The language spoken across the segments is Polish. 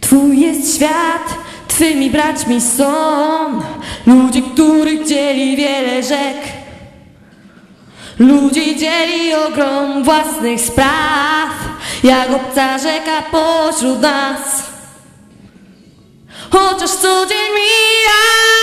Twój jest świat, twymi braćmi są ludzie, których dzieli wiele rzek. Ludzi dzieli ogrom własnych spraw, jak obca rzeka pośród nas. Chociaż co dzień mijasz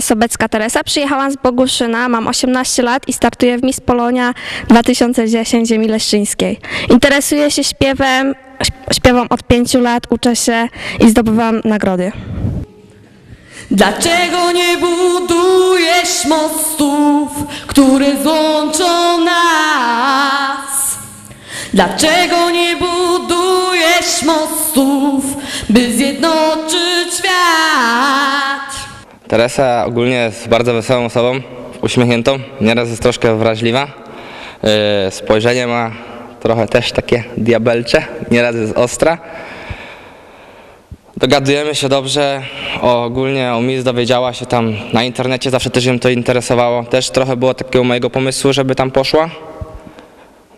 Sobecka Teresa, przyjechałam z Boguszyna, mam 18 lat i startuję w Miss Polonia 2010 ziemi leszczyńskiej. Interesuję się śpiewem, śp- śpiewam od 5 lat, uczę się i zdobywam nagrody. Dlaczego nie budujesz mostów, które złączą nas? Dlaczego nie budujesz mostów, by zjednoczyć świat? Teresa ogólnie jest bardzo wesołą osobą, uśmiechniętą, nieraz jest troszkę wrażliwa. Yy, Spojrzenie ma trochę też takie diabelcze, nieraz jest ostra. Dogadujemy się dobrze, o, ogólnie o Miss dowiedziała się tam na internecie, zawsze też ją to interesowało. Też trochę było takiego mojego pomysłu, żeby tam poszła.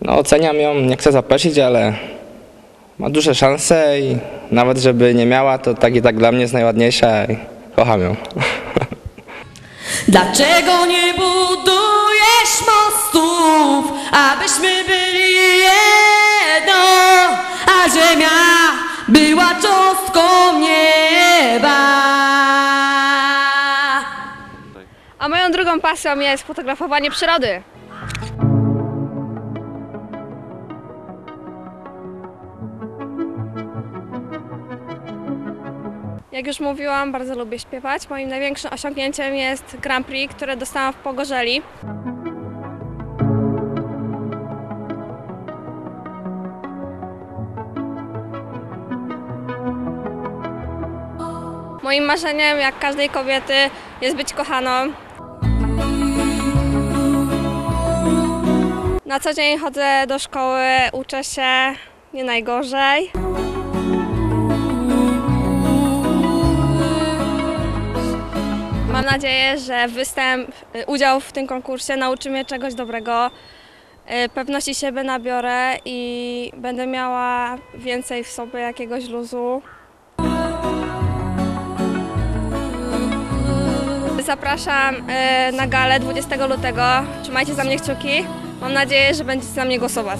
No oceniam ją, nie chcę zapeszyć, ale ma duże szanse i nawet żeby nie miała, to tak i tak dla mnie jest najładniejsza kocham ją. Dlaczego nie budujesz mostów, abyśmy byli jedno, a ziemia była cząstką nieba? A moją drugą pasją jest fotografowanie przyrody. Jak już mówiłam, bardzo lubię śpiewać. Moim największym osiągnięciem jest Grand Prix, które dostałam w Pogorzeli. Moim marzeniem, jak każdej kobiety, jest być kochaną. Na co dzień chodzę do szkoły, uczę się nie najgorzej. Nadzieję, że występ, y, udział w tym konkursie nauczy mnie czegoś dobrego. Y, Pewności siebie nabiorę i będę miała więcej w sobie jakiegoś luzu. Zapraszam y, na galę 20 lutego. Trzymajcie za mnie kciuki. Mam nadzieję, że będziecie za mnie głosować.